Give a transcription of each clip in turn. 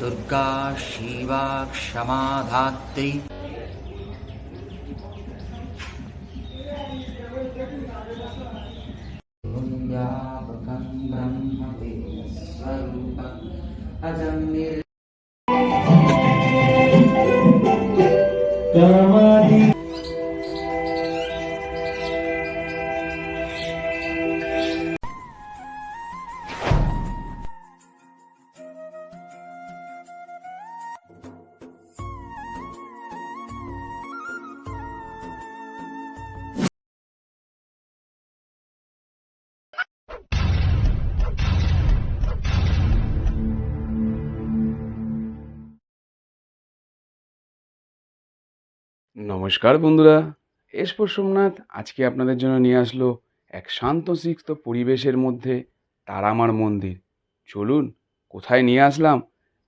दुर्गा शिवा क्षमा নমস্কার বন্ধুরা এসপর সোমনাথ আজকে আপনাদের জন্য নিয়ে আসলো এক শান্তশিক্ত পরিবেশের মধ্যে তারামার মন্দির। চলুন, কোথায় নিয়ে আসলাম?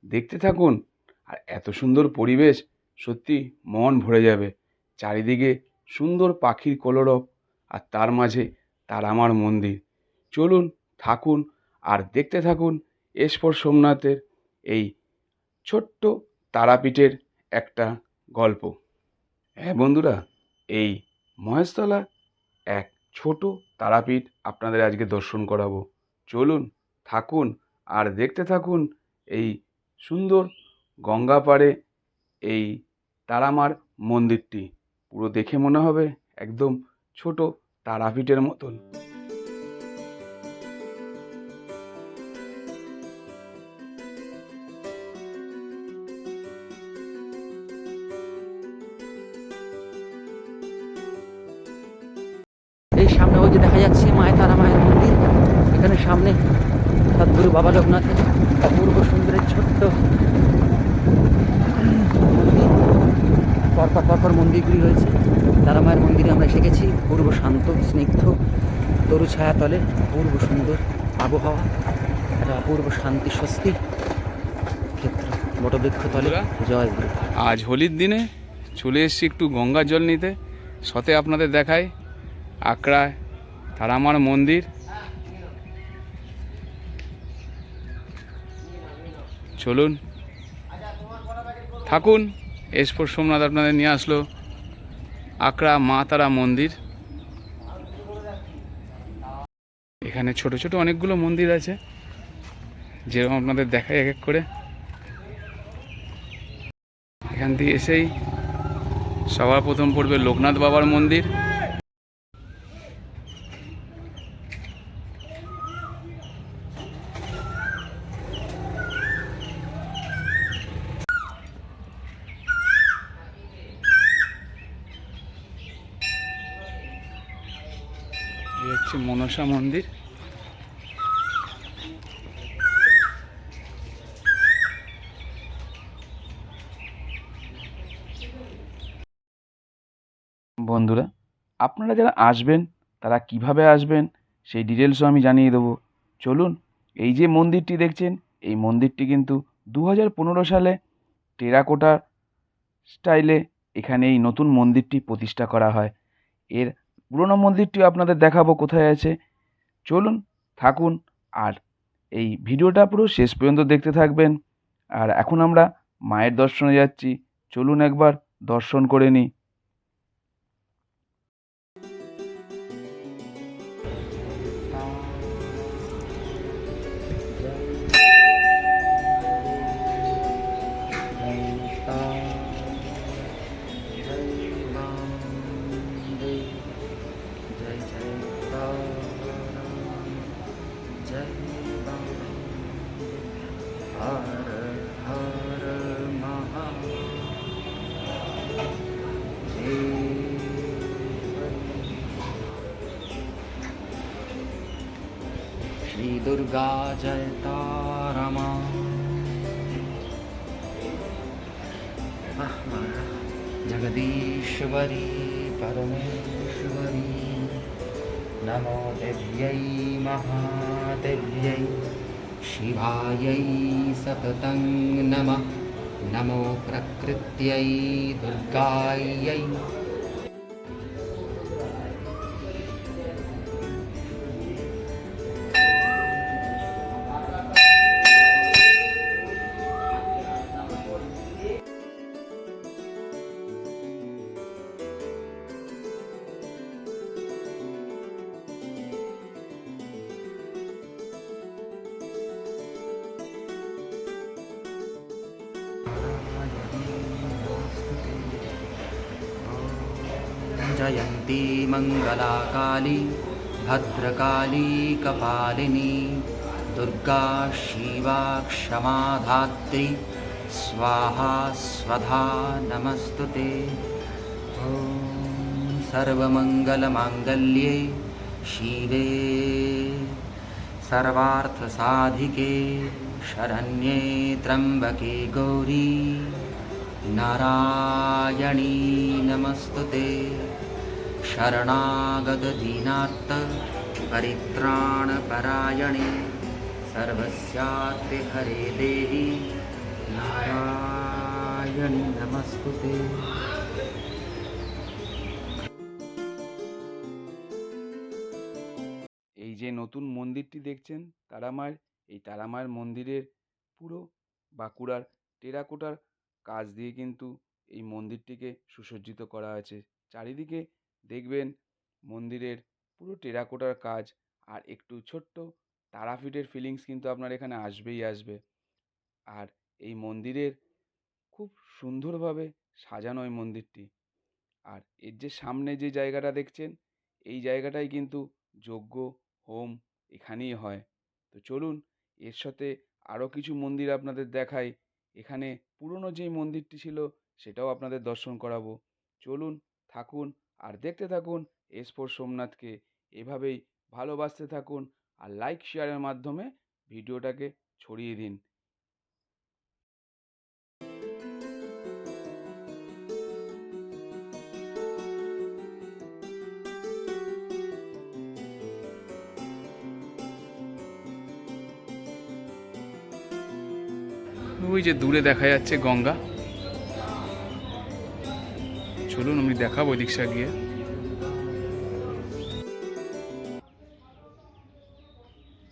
দেখতে থাকুন। আর এত সুন্দর পরিবেশ, সত্যি মন ভরে যাবে। চারিদিকে সুন্দর পাখির কলরব আর তার মাঝে তারামার মন্দির। চলুন, থাকুন আর দেখতে থাকুন এসপর সোমনাথের এই ছোট্ট তারাপীঠের একটা গল্প। হ্যাঁ বন্ধুরা, এই মহেশতলা এক ছোট তারাপীঠ আপনাদের আজকে দর্শন করাবো। চলুন, থাকুন আর দেখতে থাকুন এই সুন্দর গঙ্গা পাড়ে এই তারামার মন্দিরটি। পুরো দেখে মনে হবে একদম ছোট তারাপীঠের মতন। যে দেখা যাচ্ছে মায়ের তারা মায়ের মন্দির। এখানে সামনে সদ্গুরু বাবা লোকনাথের অপূর্ব সুন্দরের ছোট্ট মন্দির। পরপর পরপর মন্দিরগুলি রয়েছে। তারা মায়ের মন্দিরে আমরা গেছি পূর্ব শান্ত স্নিগ্ধ তরু ছায়াতলে অপূর্ব সুন্দর আবহাওয়া একটা অপূর্ব শান্তি স্বস্তি ক্ষেত্র। বটবৃক্ষ তলে জয় গুরু আজ হোলির দিনে চলে এসেছি একটু গঙ্গা জল নিতে। সতে আপনাদের দেখায় আকড়ায় তারামার মন্দির চলুন। থাকুন, এসপর সোমনাথ আপনাদের নিয়ে আসলো আকড়া মা তারা মন্দির। এখানে ছোট ছোট অনেকগুলো মন্দির আছে। যেরকম আপনাদের দেখায় এক এক করে। এখান থেকে এসেই সবার প্রথম পড়বে লোকনাথ বাবার মন্দির এই হচ্ছে মনসা মন্দির। বন্ধুরা, আপনারা যারা আসবেন, তারা কীভাবে আসবেন, সেই ডিটেলসও আমি জানিয়ে দেবো। চলুন, এই যে মন্দিরটি দেখছেন, এই মন্দিরটি কিন্তু দু হাজার পনেরো সালে টেরাকোটা স্টাইলে এখানে এই নতুন মন্দিরটি প্রতিষ্ঠা করা হয়। এর পুরনো মন্দিরটি আপনাদের দেখাবো কোথায় আছে। চলুন, থাকুন, আর এই ভিডিওটা পুরো শেষ পর্যন্ত দেখতে থাকবেন। আর এখন আমরা মায়ের দর্শনে যাচ্ছি। চলুন একবার দর্শন করে নিই। दुर्गा जय तारमा। जगदीश्वरी परमेश्वरी। नमो देव्यै महादेव्यै। शिवायै सततं नमः। नमो प्रकृत्यै दुर्गायै मङ्गलाकाली भद्रकाली कपालिनी दुर्गा शिवा क्षमा धात्री स्वाहा स्वधा नमस्तु ते सर्वमङ्गलमाङ्गल्ये शिवे सर्वार्थसाधिके शरण्ये त्र्यम्बके गौरी नारायणी नमस्तु ते शरणागतदीनार्त परित्राणपरायणे सर्वस्यार्थे हरे देवी नारायणी नमस्तु ते এই যে নতুন মন্দিরটি দেখছেন তারামায়ের এই তারামায়ের মন্দিরের পুরো বাঁকুড়ার টেরাকোটার কাজ দিয়ে কিন্তু এই মন্দিরটিকে সুসজ্জিত করা আছে চারিদিকে দেখবেন মন্দিরের পুরো টেরাকোটার কাজ আর একটু ছোট্ট তারাপীঠের ফিলিংস কিন্তু আপনার এখানে আসবেই আসবে। আর এই মন্দিরের খুব সুন্দরভাবে সাজানো এই মন্দিরটি। আর এর যে সামনে যে জায়গাটা দেখছেন, এই জায়গাটাই কিন্তু যজ্ঞ হোম এখানেই হয়। তো চলুন, এর সাথে আরও কিছু মন্দির আপনাদের দেখাই। এখানে পুরনো যেই মন্দিরটি ছিল, সেটাও আপনাদের দর্শন করাবো। চলুন, থাকুন আর দেখতে থাকুন এসপোর সোমনাথকে। এভাবেই ভালোবাসতে থাকুন আর লাইক শেয়ারের মাধ্যমে ভিডিওটাকে ছড়িয়ে দিন। ওই যে দূরে দেখা যাচ্ছে গঙ্গা। চলুন, আমি দেখাবো ওই গিয়ে।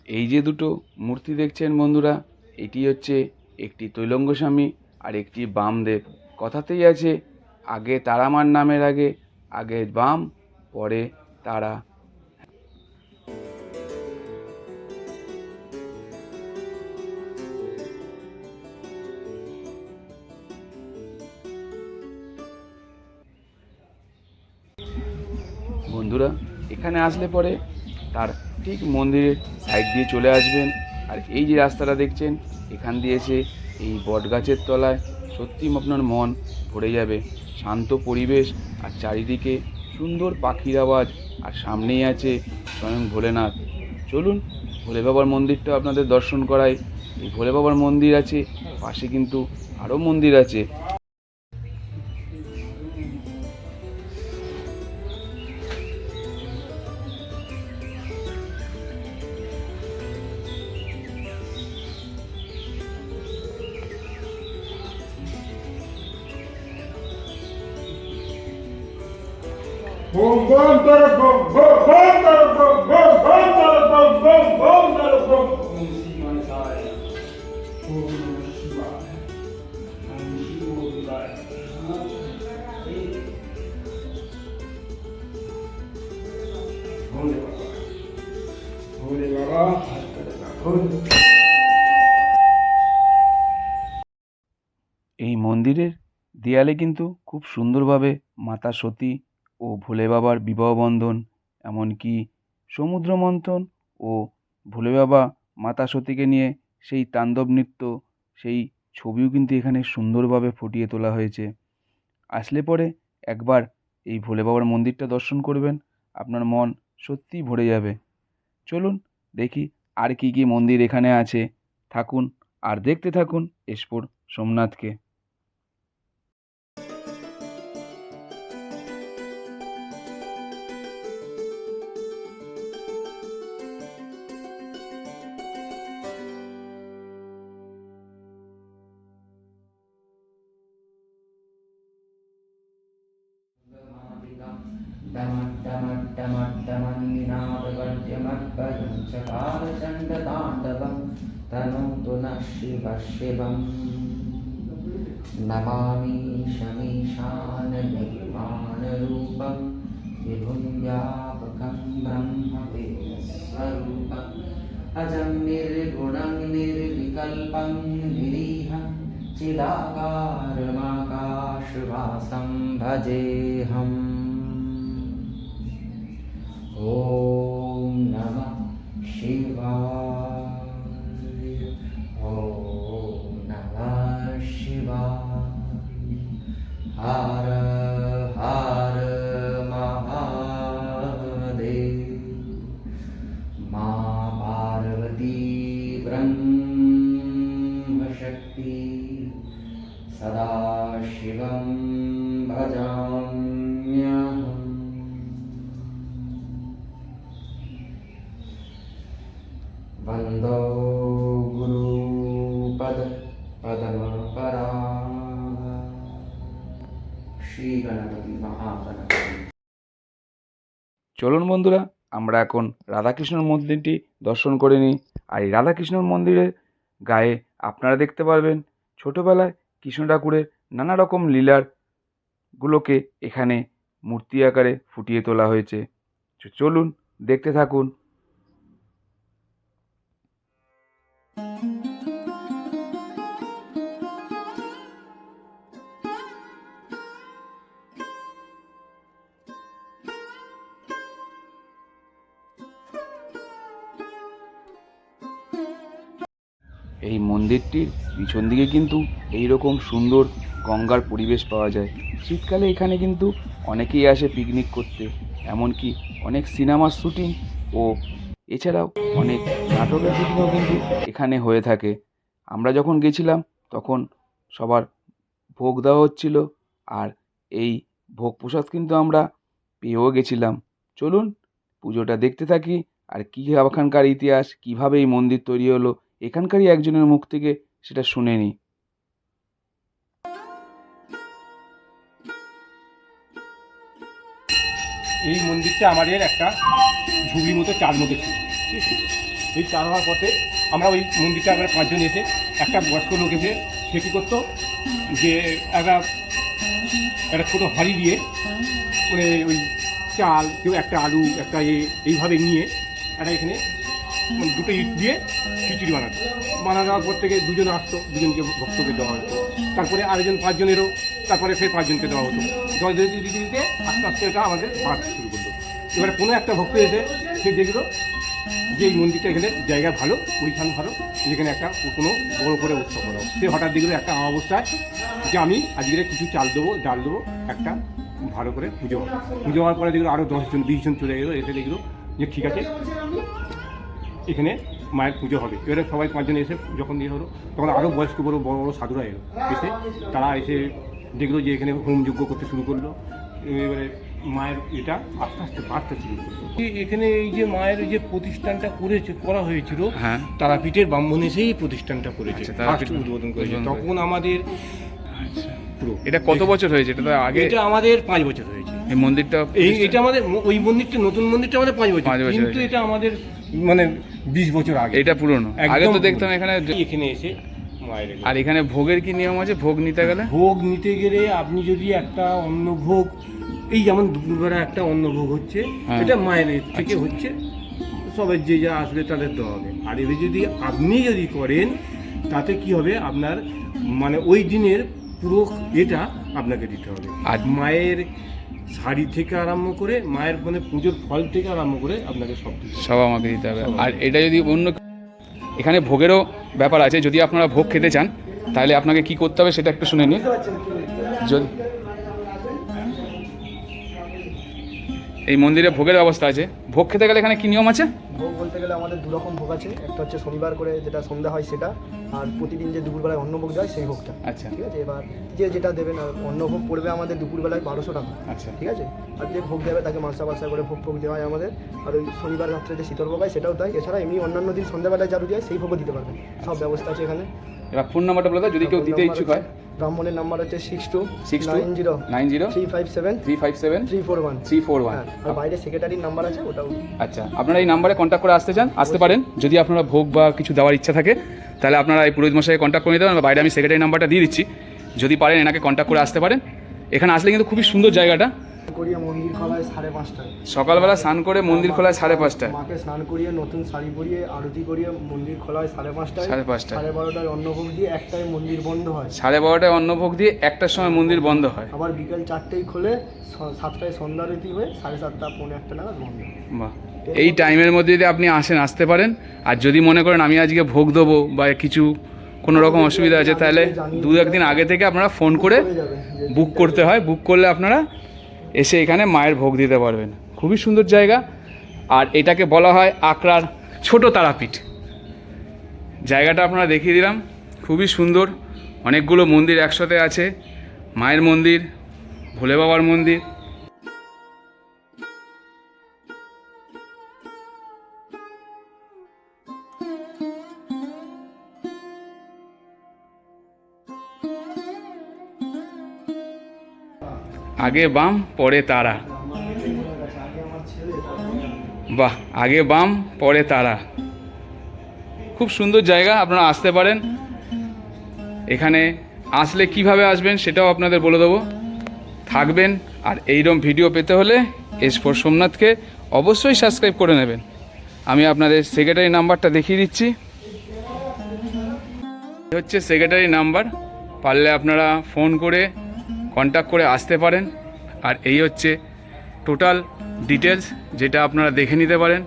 এই যে দুটো মূর্তি দেখছেন বন্ধুরা, এটি হচ্ছে একটি তৈলঙ্গ স্বামী আর একটি বামদেব। কথাতেই আছে, আগে তারামার নামের আগে আগে বাম, পরে তারা। এখানে আসলে পরে তার ঠিক মন্দিরের সাইড দিয়ে চলে আসবেন। আর এই যে রাস্তাটা দেখছেন, এখান দিয়ে এসে এই বটগাছের তলায় সত্যি আপনার মন ভরে যাবে। শান্ত পরিবেশ আর চারিদিকে সুন্দর পাখির আওয়াজ আর সামনেই আছে স্বয়ং ভোলেনাথ। চলুন ভোলে বাবার মন্দিরটা আপনাদের দর্শন করাই। এই ভোলে বাবার মন্দির আছে, পাশে কিন্তু আরও মন্দির আছে। এই মন্দিরের দেয়ালে কিন্তু খুব সুন্দরভাবে মাতা সতী ও ভোলে বাবার বিবাহ বন্ধন, এমনকি সমুদ্র মন্থন ও ভোলে বাবা মাতা সতীকে নিয়ে সেই তাণ্ডব নৃত্য, সেই ছবিও কিন্তু এখানে সুন্দরভাবে ফুটিয়ে তোলা হয়েছে। আসলে পরে একবার এই ভোলে বাবার মন্দিরটা দর্শন করবেন, আপনার মন সত্যিই ভরে যাবে। চলুন দেখি আর কী কী মন্দির এখানে আছে। থাকুন আর দেখতে থাকুন এসপোর সোমনাথকে। नः शिवः शिवम् नमामि शमीशाननिर्माणरूपं विभुं व्यापकं ब्रह्मवेदस्वरूपम्। अजं निर्गुणं निर्विकल्पं चिदाकारमाकाशवासं भजेऽहम्। ॐ नमः शिवाय। চলুন বন্ধুরা, আমরা এখন রাধাকৃষ্ণর মন্দিরটি দর্শন করে নিই। আর এই রাধাকৃষ্ণর মন্দিরের গায়ে আপনারা দেখতে পারবেন ছোটোবেলায় কৃষ্ণ ঠাকুরের নানা রকম লীলার গুলোকে এখানে মূর্তি আকারে ফুটিয়ে তোলা হয়েছে। চলুন দেখতে থাকুন। এই মন্দিরটির পিছন দিকে কিন্তু এই রকম সুন্দর গঙ্গার পরিবেশ পাওয়া যায়। শীতকালে এখানে কিন্তু অনেকেই আসে পিকনিক করতে, এমনকি অনেক সিনেমার শ্যুটিং ও এছাড়াও অনেক নাটকের শুটিংও কিন্তু এখানে হয়ে থাকে। আমরা যখন গেছিলাম, তখন সবার ভোগ দেওয়া হচ্ছিল আর এই ভোগ প্রসাদ কিন্তু আমরা পেয়েও গেছিলাম। চলুন পুজোটা দেখতে থাকি আর কী এখানকার ইতিহাস, কীভাবে এই মন্দির তৈরি হলো এখানকারই একজনের মুখ থেকে সেটা শুনে নিই এই মন্দিরটা আমাদের একটা ঝুড়ির মতো চার মতো ছিল এই চার হওয়ার পথে আমরা ওই মন্দিরটা আমরা পাঁচজন এসে একটা বয়স্ক লোক এসে সে কী করতো, যে একটা একটা ছোটো হাঁড়ি দিয়ে মানে ওই চাল, কেউ একটা আলু, একটা এইভাবে নিয়ে একটা এখানে দুটো ইট দিয়ে খিচুড়ি বানাতো বানা দেওয়ার পর থেকে দুজন আসতো, দুজনকে ভক্তকে দেওয়া হতো। তারপরে আরেকজন পাঁচজনেরও, তারপরে ফের পাঁচজনকে দেওয়া হতো। জল দিতে দিতে দিতে আস্তে আস্তে এটা আমাদের বাড়তে শুরু করল। এবারে কোনো একটা ভক্ত এসে সে দেখল যে এই মন্দিরটা এখানে জায়গা ভালো পরিচ্ছন্ন ভালো, যেখানে একটা কোনো বড় করে উৎসব করা সে হঠাৎ দেখল একটা অবস্থায় যে আমি আজকে কিছু চাল দেবো, ডাল দেবো, একটা ভালো করে পুজো। পুজো হওয়ার পরে দেখল আরও দশজন, বিশজন চলে গেলো, এসে দেখল যে ঠিক আছে এখানে মায়ের পুজো হবে। এবারে সবাই পাঁচজন এসে যখন ইয়ে হলো তখন আরও বয়স্ক বড় বড় বড় সাধুরা এলো। এসে তারা এসে দেখল যে এখানে হোম যজ্ঞ করতে শুরু করল। এবারে মায়ের এটা আস্তে আস্তে বাড়তে শুরু করল। এখানে এই যে মায়ের যে প্রতিষ্ঠানটা করেছে করা হয়েছিল হ্যাঁ। তারাপীঠের ব্রাহ্মণ এসেই প্রতিষ্ঠানটা করেছে। আচ্ছা, তারাপীঠ উদ্বোধন করেছে। তখন আমাদের পুরো। এটা কত বছর হয়েছে? এটা আগে এটা আমাদের পাঁচ বছর হয়েছে। এই মন্দিরটা এই এটা আমাদের ওই মন্দিরটা নতুন মন্দিরটা আমাদের পাঁচ বছর। পাঁচ বছর কিন্তু এটা আমাদের মানে বিশ বছর আগে। এটা পুরনো। আগে তো দেখতাম এখানে এখানে এসে আর এখানে ভোগের কি নিয়ম আছে? ভোগ নিতে গেলে? ভোগ নিতে গেলে আপনি যদি একটা অন্ন ভোগ এই যেমন দুপুরবেলা একটা অন্ন ভোগ হচ্ছে হ্যাঁ। এটা মায়ের থেকে আচ্ছা। হচ্ছে। সবাই যে যা আসবে তাদের দেওয়া হবে। আর এবার যদি আপনি যদি করেন তাতে কি হবে? আপনার মানে ওই দিনের পুরো এটা আপনাকে দিতে হবে। আর- মায়ের শাড়ি থেকে আরম্ভ করে মায়ের মানে পুজোর ফল থেকে আরম্ভ করে আপনাকে সব সব আমাকে দিতে হবে। আর এটা যদি অন্য এখানে ভোগেরও ব্যাপার আছে। যদি আপনারা ভোগ খেতে চান তাহলে আপনাকে কি করতে হবে সেটা একটু শুনে নিন। যদি এই মন্দিরে ভোগের ব্যবস্থা আছে। ভোগ খেতে গেলে এখানে কি নিয়ম আছে? ভোগ বলতে গেলে আমাদের দু রকম ভোগ আছে। একটা হচ্ছে শনিবার করে যেটা সন্ধ্যা হয় সেটা আর প্রতিদিন যে দুপুরবেলায় অন্ন ভোগ দেয় সেই ভোগটা। আচ্ছা। ঠিক আছে? এবার যে যেটা দেবেন অন্ন ভোগ পড়বে আমাদের দুপুরবেলায় বারোশো টাকা। আচ্ছা। ঠিক আছে? আর যে ভোগ দেবে তাকে মাসা মাসা করে ভোগ ভোগ দেওয়া হয় আমাদের। আর ওই শনিবার রাত্রে যে শীতল ভোগ হয় সেটাও তাই। এছাড়া এমনি অন্যান্য দিন সন্ধ্যাবেলায় যারা দেয় সেই ভোগও দিতে পারবেন সব ব্যবস্থা আছে এখানে। এবার ফোন নাম্বারটা বলে দাও যদি কেউ দিতে ইচ্ছুক হয়। ব্রাহ্মণের নাম্বার হচ্ছে six two six nine zero nine zero three five seven three five seven three four one three four one আর বাইরে সেক্রেটারির নাম্বার আছে ওটাও আচ্ছা আপনারা এই নাম্বারে কন্ট্যাক্ট করে আসতে চান আসতে পারেন। যদি আপনারা ভোগ বা কিছু দেওয়ার ইচ্ছা থাকে তাহলে আপনারা এই পুরোহিত মশাইকে কন্ট্যাক্ট করে নিতে পারেন বা বাইরে আমি সেক্রেটারি নাম্বারটা দিয়ে দিচ্ছি। যদি পারেন এনাকে কন্ট্যাক্ট করে আসতে পারেন। এখানে আসলে কিন্তু খুবই সুন্দর জায়গাটা। করিয়ে মন্দির খোলায় সাড়ে পাঁচটায়। সকালবেলা স্নান করে মন্দির খোলায় সাড়ে পাঁচটায়। মাকে স্নান করিয়ে নতুন শাড়ি পরিয়ে আরতি করিয়ে মন্দির খোলা হয় সাড়ে পাঁচটায়। সাড়ে পাঁচটায়। সাড়ে বারোটায় অন্নভোগ দিয়ে একটায় মন্দির বন্ধ হয়। সাড়ে বারোটায় অন্নভোগ দিয়ে একটার সময় মন্দির বন্ধ হয়। আবার বিকেল চারটেই খোলে সাতটায় সন্ধ্যা আরতি হয়ে সাড়ে সাতটা পৌনে একটা নাগাদ বন্ধ বাহ। এই টাইমের মধ্যে যদি আপনি আসেন আসতে পারেন। আর যদি মনে করেন আমি আজকে ভোগ দেবো বা কিছু কোনো রকম অসুবিধা আছে তাহলে দু একদিন আগে থেকে আপনারা ফোন করে বুক করতে হয়। বুক করলে আপনারা এসে এখানে মায়ের ভোগ দিতে পারবেন। খুবই সুন্দর জায়গা। আর এটাকে বলা হয় আকরার ছোট তারাপীঠ। জায়গাটা আপনারা দেখিয়ে দিলাম। খুবই সুন্দর। অনেকগুলো মন্দির একসাথে আছে। মায়ের মন্দির, ভোলে বাবার মন্দির আগে বাম, পরে তারা। বাহ, আগে বাম, পরে তারা। খুব সুন্দর জায়গা, আপনারা আসতে পারেন। এখানে আসলে কীভাবে আসবেন সেটাও আপনাদের বলে দেবো। থাকবেন আর এইরকম ভিডিও পেতে হলে এস ফোর সোমনাথকে অবশ্যই সাবস্ক্রাইব করে নেবেন। আমি আপনাদের সেক্রেটারি নাম্বারটা দেখিয়ে দিচ্ছি। হচ্ছে সেক্রেটারি নাম্বার। পারলে আপনারা ফোন করে কন্ট্যাক্ট করে আসতে পারেন। আর এই হচ্ছে টোটাল ডিটেলস যেটা আপনারা দেখে নিতে পারেন।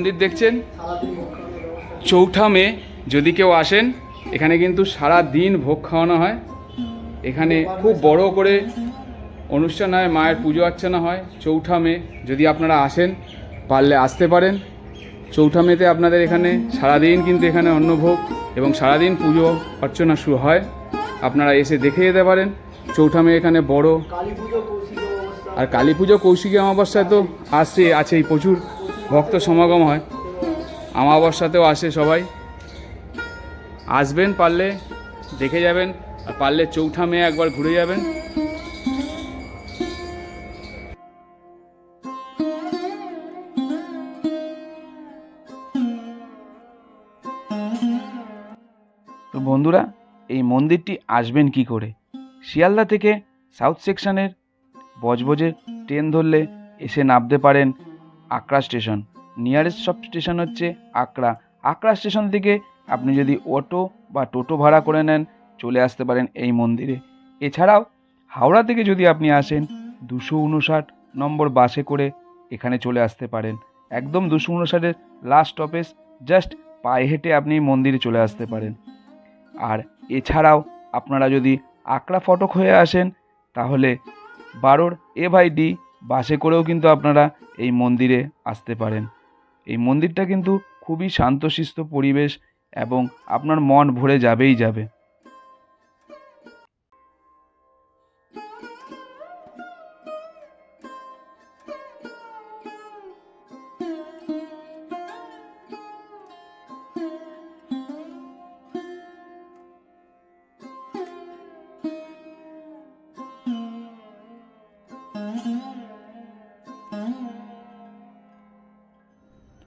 মন্দির দেখছেন? চৌঠা মে যদি কেউ আসেন এখানে কিন্তু সারা দিন ভোগ খাওয়ানো হয়। এখানে খুব বড় করে অনুষ্ঠান হয়, মায়ের পুজো অর্চনা হয়। চৌঠা মে যদি আপনারা আসেন, পারলে আসতে পারেন। চৌঠা মেতে আপনাদের এখানে সারাদিন কিন্তু এখানে অন্নভোগ এবং সারাদিন পুজো অর্চনা শুরু হয়। আপনারা এসে দেখে যেতে পারেন। চৌঠা মে এখানে বড় আর কালী পুজো, কৌশিকী অমাবস্যায় তো আসছে আছেই প্রচুর ভক্ত সমাগম হয়। অমাবস্যাতেও আসে সবাই। আসবেন পারলে, দেখে যাবেন, আর পারলে চৌঠা মেয়ে একবার ঘুরে যাবেন। তো বন্ধুরা, এই মন্দিরটি আসবেন কি করে? শিয়ালদা থেকে সাউথ সেকশনের বজবজের ট্রেন ধরলে এসে নামতে পারেন আকরা স্টেশন। নিয়ারেস্ট সব স্টেশন হচ্ছে আকরা। আকরা স্টেশন থেকে আপনি যদি অটো বা টোটো ভাড়া করে নেন, চলে আসতে পারেন এই মন্দিরে। এছাড়াও, হাওড়া থেকে যদি আপনি আসেন, দুশো উনষাট নম্বর বাসে করে এখানে চলে আসতে পারেন। একদম দুশো উনষাটের লাস্ট স্টপেজ জাস্ট পায়ে হেঁটে আপনি মন্দিরে চলে আসতে পারেন। আর এছাড়াও, আপনারা যদি আকরা ফটক হয়ে আসেন, তাহলে বারোর এ বাই ডি বাসে করেও কিন্তু আপনারা এই মন্দিরে আসতে পারেন। এই মন্দিরটা কিন্তু খুবই শান্তশিষ্ট পরিবেশ এবং আপনার মন ভরে যাবেই যাবে।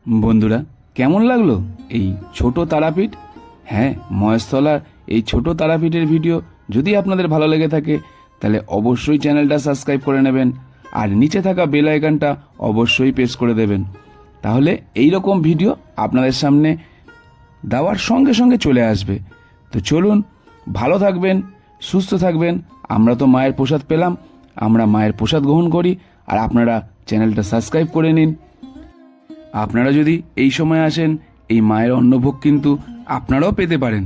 বন্ধুরা কেমন লাগল এই ছোট তারাপীঠ? হ্যাঁ মহেশতলার এই ছোট তারাপীঠের ভিডিও যদি আপনাদের ভালো লেগে থাকে, তাহলে অবশ্যই চ্যানেলটা সাবস্ক্রাইব করে নেবেন আর নিচে থাকা বেল আইকনটা অবশ্যই প্রেস করে দেবেন। তাহলে এই রকম ভিডিও আপনাদের সামনে দেওয়ার সঙ্গে সঙ্গে চলে আসবে। তো চলুন, ভালো থাকবেন, সুস্থ থাকবেন। আমরা তো মায়ের প্রসাদ পেলাম, আমরা মায়ের প্রসাদ গ্রহণ করি, আর আপনারা চ্যানেলটা সাবস্ক্রাইব করে নিন। আপনারা যদি এই সময় আসেন, এই মায়ের অন্নভোগ কিন্তু আপনারাও পেতে পারেন।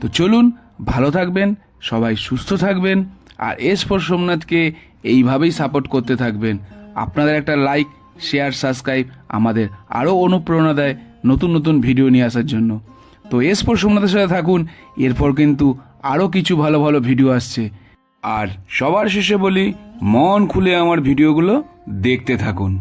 তো চলুন, ভালো থাকবেন, সবাই সুস্থ থাকবেন, আর এস ফর সোমনাথকে এইভাবেই সাপোর্ট করতে থাকবেন। আপনাদের একটা লাইক শেয়ার সাবস্ক্রাইব আমাদের আরও অনুপ্রেরণা দেয় নতুন নতুন ভিডিও নিয়ে আসার জন্য। তো এস ফর সোমনাথের সাথে থাকুন, এরপর কিন্তু আরও কিছু ভালো ভালো ভিডিও আসছে। আর সবার শেষে বলি, মন খুলে আমার ভিডিওগুলো দেখতে থাকুন।